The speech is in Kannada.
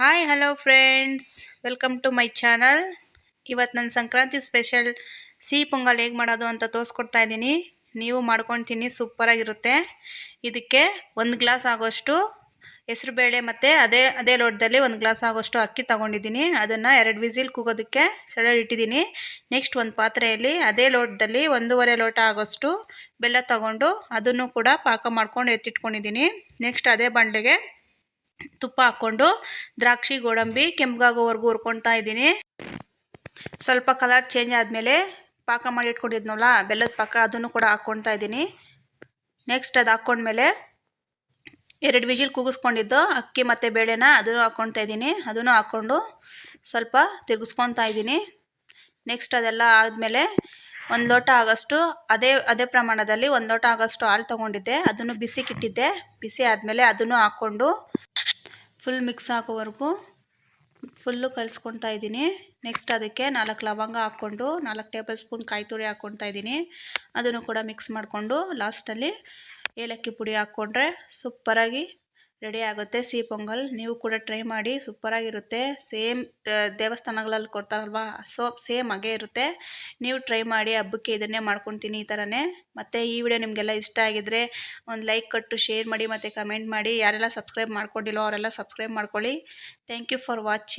Hi hello friends welcome to my channel ಇವತ್ತು ನನ್ನ ಸಂಕ್ರಾಂತಿ ಸ್ಪೆಷಲ್ ಸಿಹಿ ಪೊಂಗಲ್ ಹೇಗೆ ಮಾಡೋದು ಅಂತ ತೋರಿಸ್ಕೊಡ್ತಾ ಇದ್ದೀನಿ. ನೀವು ಮಾಡ್ಕೊತೀನಿ ಸೂಪರಾಗಿರುತ್ತೆ ಇದಕ್ಕೆ ಒಂದು ಗ್ಲಾಸ್ ಆಗೋಷ್ಟು ಹೆಸರುಬೇಳೆ ಮತ್ತು ಅದೇ ಅದೇ ಲೋಟದಲ್ಲಿ ಒಂದು ಗ್ಲಾಸ್ ಆಗೋಷ್ಟು ಅಕ್ಕಿ ತೊಗೊಂಡಿದ್ದೀನಿ. ಅದನ್ನು ಎರಡು ವಿಸಿಲ್ ಕೂಗೋದಕ್ಕೆ ಸಡಲ್ ಇಟ್ಟಿದ್ದೀನಿ ನೆಕ್ಸ್ಟ್ ಒಂದು ಪಾತ್ರೆಯಲ್ಲಿ ಅದೇ ಲೋಟದಲ್ಲಿ ಒಂದೂವರೆ ಲೋಟ ಆಗೋಷ್ಟು ಬೆಲ್ಲ ತಗೊಂಡು ಅದನ್ನು ಕೂಡ ಪಾಕ ಮಾಡ್ಕೊಂಡು ಎತ್ತಿಟ್ಕೊಂಡಿದ್ದೀನಿ. ನೆಕ್ಸ್ಟ್ ಅದೇ ಬಂಡೆಗೆ ತುಪ್ಪ ಹಾಕ್ಕೊಂಡು ದ್ರಾಕ್ಷಿ, ಗೋಡಂಬಿ ಕೆಂಪಗಾಗೋವರೆಗೂ ಹುರ್ಕೊಳ್ತಾ ಇದ್ದೀನಿ. ಸ್ವಲ್ಪ ಕಲರ್ ಚೇಂಜ್ ಆದಮೇಲೆ ಪಾಕ ಮಾಡಿ ಇಟ್ಕೊಂಡಿದ್ನಲ್ಲ, ಬೆಲ್ಲದ ಪಾಕ ಅದನ್ನು ಕೂಡ ಹಾಕ್ಕೊಳ್ತಾ ಇದ್ದೀನಿ. ನೆಕ್ಸ್ಟ್ ಅದು ಹಾಕ್ಕೊಂಡ್ಮೇಲೆ ಎರಡು ವಿಜಿಲ್ ಕೂಗಿಸ್ಕೊಂಡಿದ್ದು ಅಕ್ಕಿ ಮತ್ತು ಬೇಳೆನ ಅದನ್ನು ಹಾಕ್ಕೊಳ್ತಾ ಇದ್ದೀನಿ. ಅದನ್ನು ಹಾಕ್ಕೊಂಡು ಸ್ವಲ್ಪ ತಿರುಗಿಸ್ಕೊತಾ ಇದ್ದೀನಿ. ನೆಕ್ಸ್ಟ್ ಅದೆಲ್ಲ ಆದಮೇಲೆ ಒಂದು ಲೋಟ ಆಗೋಷ್ಟು, ಅದೇ ಅದೇ ಪ್ರಮಾಣದಲ್ಲಿ ಒಂದು ಲೋಟ ಆಗೋಷ್ಟು ಹಾಲು ತೊಗೊಂಡಿದ್ದೆ. ಅದನ್ನು ಬಿಸಿಕ್ಕಿಟ್ಟಿದ್ದೆ ಬಿಸಿ ಆದಮೇಲೆ ಅದನ್ನು ಹಾಕ್ಕೊಂಡು ಫುಲ್ ಮಿಕ್ಸ್ ಆಗೋವರೆಗೂ ಫುಲ್ಲು ಕಲಿಸ್ಕೊತಾ ಇದ್ದೀನಿ. ನೆಕ್ಸ್ಟ್ ಅದಕ್ಕೆ ನಾಲ್ಕು ಲವಂಗ ಹಾಕ್ಕೊಂಡು, ನಾಲ್ಕು ಟೇಬಲ್ ಸ್ಪೂನ್ ಕಾಯಿ ತುರಿ ಹಾಕ್ಕೊತಾ ಇದ್ದೀನಿ. ಅದನ್ನು ಕೂಡ ಮಿಕ್ಸ್ ಮಾಡಿಕೊಂಡು ಲಾಸ್ಟಲ್ಲಿ ಏಲಕ್ಕಿ ಪುಡಿ ಹಾಕ್ಕೊಂಡ್ರೆ ಸೂಪರಾಗಿ ರೆಡಿ ಆಗುತ್ತೆ. ಸಿಹಿ ಪೊಂಗಲ್ ನೀವು ಕೂಡ ಟ್ರೈ ಮಾಡಿ, ಸೂಪರಾಗಿರುತ್ತೆ. ಸೇಮ್ ದೇವಸ್ಥಾನಗಳಲ್ಲಿ ಕೊಡ್ತಾರಲ್ವ ಸೊ ಸೇಮ್ ಹಾಗೆ ಇರುತ್ತೆ. ನೀವು ಟ್ರೈ ಮಾಡಿ, ಹಬ್ಬಕ್ಕೆ ಇದನ್ನೇ ಮಾಡ್ಕೊತೀನಿ ಈ ಥರನೇ ಮತ್ತು ಈ ವಿಡಿಯೋ ನಿಮಗೆಲ್ಲ ಇಷ್ಟ ಆಗಿದ್ರೆ ಒಂದು ಲೈಕ್ ಕೊಟ್ಟು ಶೇರ್ ಮಾಡಿ ಮತ್ತು ಕಮೆಂಟ್ ಮಾಡಿ. ಯಾರೆಲ್ಲ ಸಬ್ಸ್ಕ್ರೈಬ್ ಮಾಡ್ಕೊಂಡಿಲ್ಲೋ ಅವರೆಲ್ಲ ಸಬ್ಸ್ಕ್ರೈಬ್ ಮಾಡ್ಕೊಳ್ಳಿ. Thank you for watching